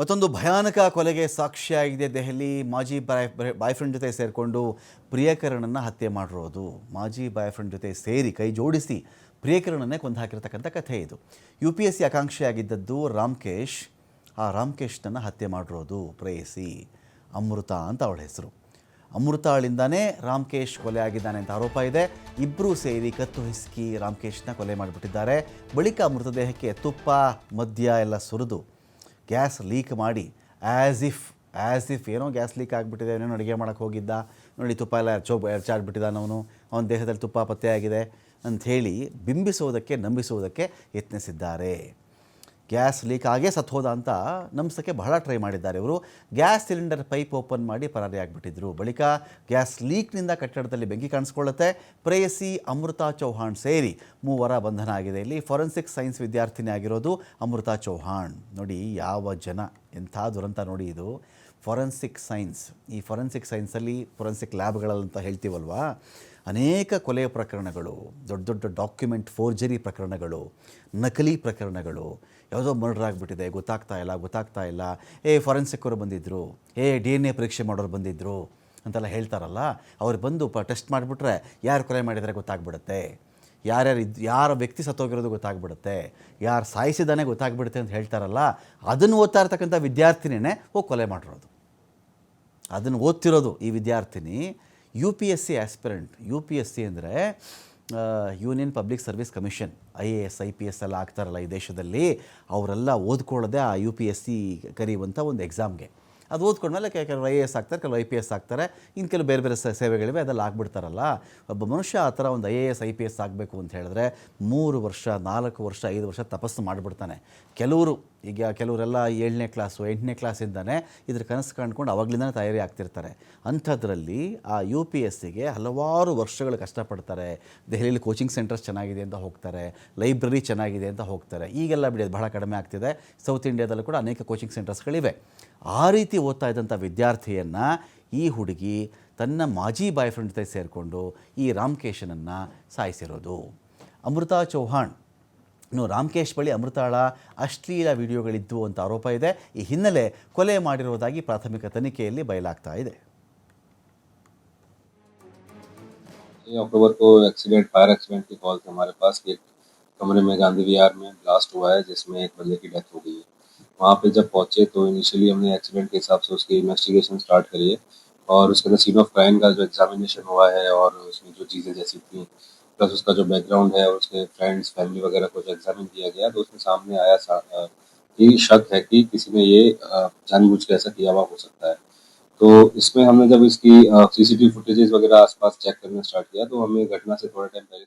ಮತ್ತೊಂದು ಭಯಾನಕ ಕೊಲೆಗೆ ಸಾಕ್ಷಿಯಾಗಿದೆ ದೆಹಲಿ. ಮಾಜಿ ಬಾಯ್ ಬಾಯ್ ಫ್ರೆಂಡ್ ಜೊತೆ ಸೇರಿಕೊಂಡು ಪ್ರಿಯಕರಣನ್ನು ಹತ್ಯೆ ಮಾಡಿರೋದು. ಮಾಜಿ ಬಾಯ್ ಫ್ರೆಂಡ್ ಜೊತೆ ಸೇರಿ ಕೈ ಜೋಡಿಸಿ ಪ್ರಿಯಕರಣನ್ನೇ ಕೊಂದು ಹಾಕಿರತಕ್ಕಂಥ ಕಥೆ ಇದು. ಯು ಪಿ ಎಸ್ ಸಿ ಆಕಾಂಕ್ಷಿಯಾಗಿದ್ದದ್ದು ರಾಮ್ಕೇಶ್. ಆ ರಾಮ್ಕೇಶ್ನನ್ನು ಹತ್ಯೆ ಮಾಡಿರೋದು. ಪ್ರೇಯಸಿ ಅಮೃತ ಅಂತ ಅವಳ ಹೆಸರು. ಅಮೃತಾಳಿಂದಾನೇ ರಾಮ್ಕೇಶ್ ಕೊಲೆ ಆಗಿದ್ದಾನೆ ಅಂತ ಆರೋಪ ಇದೆ. ಇಬ್ಬರೂ ಸೇರಿ ಕತ್ತು ಹಿಸ್ಕಿ ರಾಮ್ಕೇಶ್ನ ಕೊಲೆ ಮಾಡಿಬಿಟ್ಟಿದ್ದಾರೆ. ಬಳಿಕ ಮೃತದೇಹಕ್ಕೆ ತುಪ್ಪ, ಮದ್ಯ ಎಲ್ಲ ಸುರಿದು ಗ್ಯಾಸ್ ಲೀಕ್ ಮಾಡಿ ಆ್ಯಸ್ ಇಫ್ ಆ್ಯಸ್ ಇಫ್ ಏನೋ ಗ್ಯಾಸ್ ಲೀಕ್ ಆಗಿಬಿಟ್ಟಿದೆ, ಏನೋ ಅಡುಗೆ ಮಾಡೋಕ್ಕೆ ಹೋಗಿದ್ದ, ನೋಡಿ ತುಪ್ಪ ಎಲ್ಲ ಎರಚೋ ಎರಚಾಡ್ಬಿಟ್ಟಿದ್ದಾನವನು ಅವನ ದೇಹದಲ್ಲಿ ತುಪ್ಪ ಪತ್ತೆಯಾಗಿದೆ ಅಂಥೇಳಿ ಬಿಂಬಿಸುವುದಕ್ಕೆ ನಂಬಿಸುವುದಕ್ಕೆ ಯತ್ನಿಸಿದ್ದಾರೆ. ಗ್ಯಾಸ್ ಲೀಕ್ ಆಗೇ ಸತ್ತೋದ ಅಂತ ನಂಬಿಸೋಕ್ಕೆ ಬಹಳ ಟ್ರೈ ಮಾಡಿದ್ದಾರೆ ಇವರು. ಗ್ಯಾಸ್ ಸಿಲಿಂಡರ್ ಪೈಪ್ ಓಪನ್ ಮಾಡಿ ಪರಾರಿ ಆಗಿಬಿಟ್ಟಿದ್ರು. ಬಳಿಕ ಗ್ಯಾಸ್ ಲೀಕ್ನಿಂದ ಕಟ್ಟಡದಲ್ಲಿ ಬೆಂಕಿ ಕಾಣಿಸ್ಕೊಳ್ಳುತ್ತೆ. ಪ್ರೇಯಸಿ ಅಮೃತಾ ಚೌಹಾಣ್ ಸೇರಿ ಮೂವರ ಬಂಧನ ಆಗಿದೆ. ಇಲ್ಲಿ ಫಾರೆನ್ಸಿಕ್ ಸೈನ್ಸ್ ವಿದ್ಯಾರ್ಥಿನಿ ಆಗಿರೋದು ಅಮೃತಾ ಚೌಹಾಣ್. ನೋಡಿ ಯಾವ ಜನ. ಎಂಥ ದುರಂತ ನೋಡಿ ಇದು ಫೊರೆನ್ಸಿಕ್ ಸೈನ್ಸ್ ಈ ಫೊರೆನ್ಸಿಕ್ ಸೈನ್ಸಲ್ಲಿ ಫೊರೆನ್ಸಿಕ್ ಲ್ಯಾಬ್ಗಳಂತ ಹೇಳ್ತೀವಲ್ವಾ? ಅನೇಕ ಕೊಲೆ ಪ್ರಕರಣಗಳು, ದೊಡ್ಡ ದೊಡ್ಡ ಡಾಕ್ಯುಮೆಂಟ್ ಫೋರ್ಜರಿ ಪ್ರಕರಣಗಳು, ನಕಲಿ ಪ್ರಕರಣಗಳು, ಯಾವುದೋ ಮರ್ಡರ್ ಆಗಿಬಿಟ್ಟಿದೆ, ಗೊತ್ತಾಗ್ತಾ ಇಲ್ಲ ಗೊತ್ತಾಗ್ತಾ ಇಲ್ಲ. ಏ ಫೊರೆನ್ಸಿಕ್ಕವರು ಬಂದಿದ್ದರು ಏ ಡಿ ಎನ್ ಎ ಪರೀಕ್ಷೆ ಮಾಡೋರು ಬಂದಿದ್ದರು ಅಂತೆಲ್ಲ ಹೇಳ್ತಾರಲ್ಲ? ಅವ್ರು ಬಂದು ಪ ಟೆಸ್ಟ್ ಮಾಡಿಬಿಟ್ರೆ ಯಾರು ಕೊಲೆ ಮಾಡಿದರೆ ಗೊತ್ತಾಗ್ಬಿಡುತ್ತೆ? ಯಾರ್ಯಾರು ಇದ್ದು ಯಾರ ವ್ಯಕ್ತಿ ಸತ್ತೋಗಿರೋದು ಗೊತ್ತಾಗ್ಬಿಡುತ್ತೆ, ಯಾರು ಸಾಯಿಸಿದಾನೆ ಗೊತ್ತಾಗ್ಬಿಡುತ್ತೆ ಅಂತ ಹೇಳ್ತಾರಲ್ಲ, ಅದನ್ನು ಓದ್ತಾ ಇರ್ತಕ್ಕಂಥ ವಿದ್ಯಾರ್ಥಿನೇ ಹೋಗಿ ಕೊಲೆ ಮಾಡಿರೋದು. ಅದನ್ನು ಓದ್ತಿರೋದು ಈ ವಿದ್ಯಾರ್ಥಿನಿ. U P S C aspirant U P S C ಅಂದರೆ Union Public Service Commission I A S I P S ಎಲ್ಲ ಆಗ್ತಾರಲ್ಲ ಈ ದೇಶದಲ್ಲಿ, ಅವರೆಲ್ಲ ಓದ್ಕೊಳ್ಳೋದೆ ಆ ಯು ಪಿ ಎಸ್ ಸಿ ಕರೆಯುವಂಥ ಒಂದು ಎಕ್ಸಾಮ್ಗೆ ಅದು ಓದ್ಕೊಂಡ್ಮೇಲೆ ಕೆಲವರು ಐ ಎ ಎಸ್ ಆಗ್ತಾರೆ, ಕೆಲವರು ಐ ಪಿ ಎಸ್ ಆಗ್ತಾರೆ. ಇನ್ನು ಕೆಲವು ಬೇರೆ ಬೇರೆ ಸೇವೆಗಳಿವೆ, ಅದೆಲ್ಲ ಆಗ್ಬಿಡ್ತಾರಲ್ಲ. ಒಬ್ಬ ಮನುಷ್ಯ ಆ ಥರ ಒಂದು I A S, I P S ಆಗಬೇಕು ಅಂತ ಹೇಳಿದ್ರೆ ಮೂರು ವರ್ಷ, ನಾಲ್ಕು ವರ್ಷ, ಐದು ವರ್ಷ ತಪಸ್ಸು ಮಾಡಿಬಿಡ್ತಾನೆ. ಕೆಲವರು, ಈಗ ಕೆಲವರೆಲ್ಲ ಏಳನೇ ಕ್ಲಾಸು, ಎಂಟನೇ ಕ್ಲಾಸಿಂದನೇ ಇದ್ರ ಕನಸು ಕಂಡ್ಕೊಂಡು ಅವಾಗಲಿಂದನೇ ತಯಾರಿ ಆಗ್ತಿರ್ತಾರೆ. ಅಂಥದ್ರಲ್ಲಿ ಆ ಯು ಪಿ ಎಸ್ ಸಿಗೆ ಹಲವಾರು ವರ್ಷಗಳು ಕಷ್ಟಪಡ್ತಾರೆ. ದೆಹಲಿಯಲ್ಲಿ ಕೋಚಿಂಗ್ ಸೆಂಟರ್ಸ್ ಚೆನ್ನಾಗಿದೆ ಅಂತ ಹೋಗ್ತಾರೆ. ಲೈಬ್ರರಿ ಚೆನ್ನಾಗಿದೆ ಅಂತ ಹೋಗ್ತಾರೆ. ಈಗೆಲ್ಲ ಬಿಡಿ ಬಹಳ ಕಡಿಮೆ ಆಗ್ತಿದೆ. ಸೌತ್ ಇಂಡಿಯಾದಲ್ಲೂ ಕೂಡ ಅನೇಕ ಕೋಚಿಂಗ್ ಸೆಂಟರ್ಸ್ಗಳಿವೆ. ಆ ರೀತಿ ಓದ್ತಾ ಇದ್ದಂಥ ವಿದ್ಯಾರ್ಥಿಯನ್ನು ಈ ಹುಡುಗಿ ತನ್ನ ಮಾಜಿ ಬಾಯ್ ಫ್ರೆಂಡ್ ಜೊತೆ ಸೇರಿಕೊಂಡು ಈ ರಾಮ್ಕೇಶನನ್ನು ಸಾಯಿಸಿರೋದು ಅಮೃತಾ ಚೌಹಾಣ್ ಇನ್ನು ರಾಮ್ಕೇಶ್ ಬಳಿ ಅಮೃತಾಳ ಅಶ್ಲೀಲ ವಿಡಿಯೋಗಳಿದ್ವು ಅಂತ ಆರೋಪ ಇದೆ ಈ ಹಿನ್ನೆಲೆ ಕೊಲೆ ಮಾಡಿರುವುದಾಗಿ ಪ್ರಾಥಮಿಕ ತನಿಖೆಯಲ್ಲಿ ಬಯಲಾಗ್ತಾ ಇದೆ छह अक्टूबर को एक्सीडेंट फायर एक्सीडेंट की कॉल थी हमारे पास कि एक कमरे में गांधी विहार में ब्लास्ट हुआ है जिसमें एक बंदे की डेथ हो गई है वहाँ पे जब पहुँचे तो इनिशियली हमने एक्सीडेंट के हिसाब से उसकी इन्वेस्टिगेशन स्टार्ट करी है और उसके अंदर सीन ऑफ़ क्राइम का जो एग्जामिनेशन हुआ है और उसमें जो चीज़ें जैसी थी प्लस उसका जो बैकग्राउंड है और उसके फ्रेंड्स फैमिली वगैरह को जो एग्जामिन किया गया तो उसमें सामने आया कि शक है कि किसी ने ये जानबूझ के ऐसा किया हुआ हो सकता है। तो इसमें हमने जब इसकी सीसीटीवी फुटेजेस वगैरह आसपास चेक करना स्टार्ट किया तो हमें घटना से थोड़ा टाइम पहले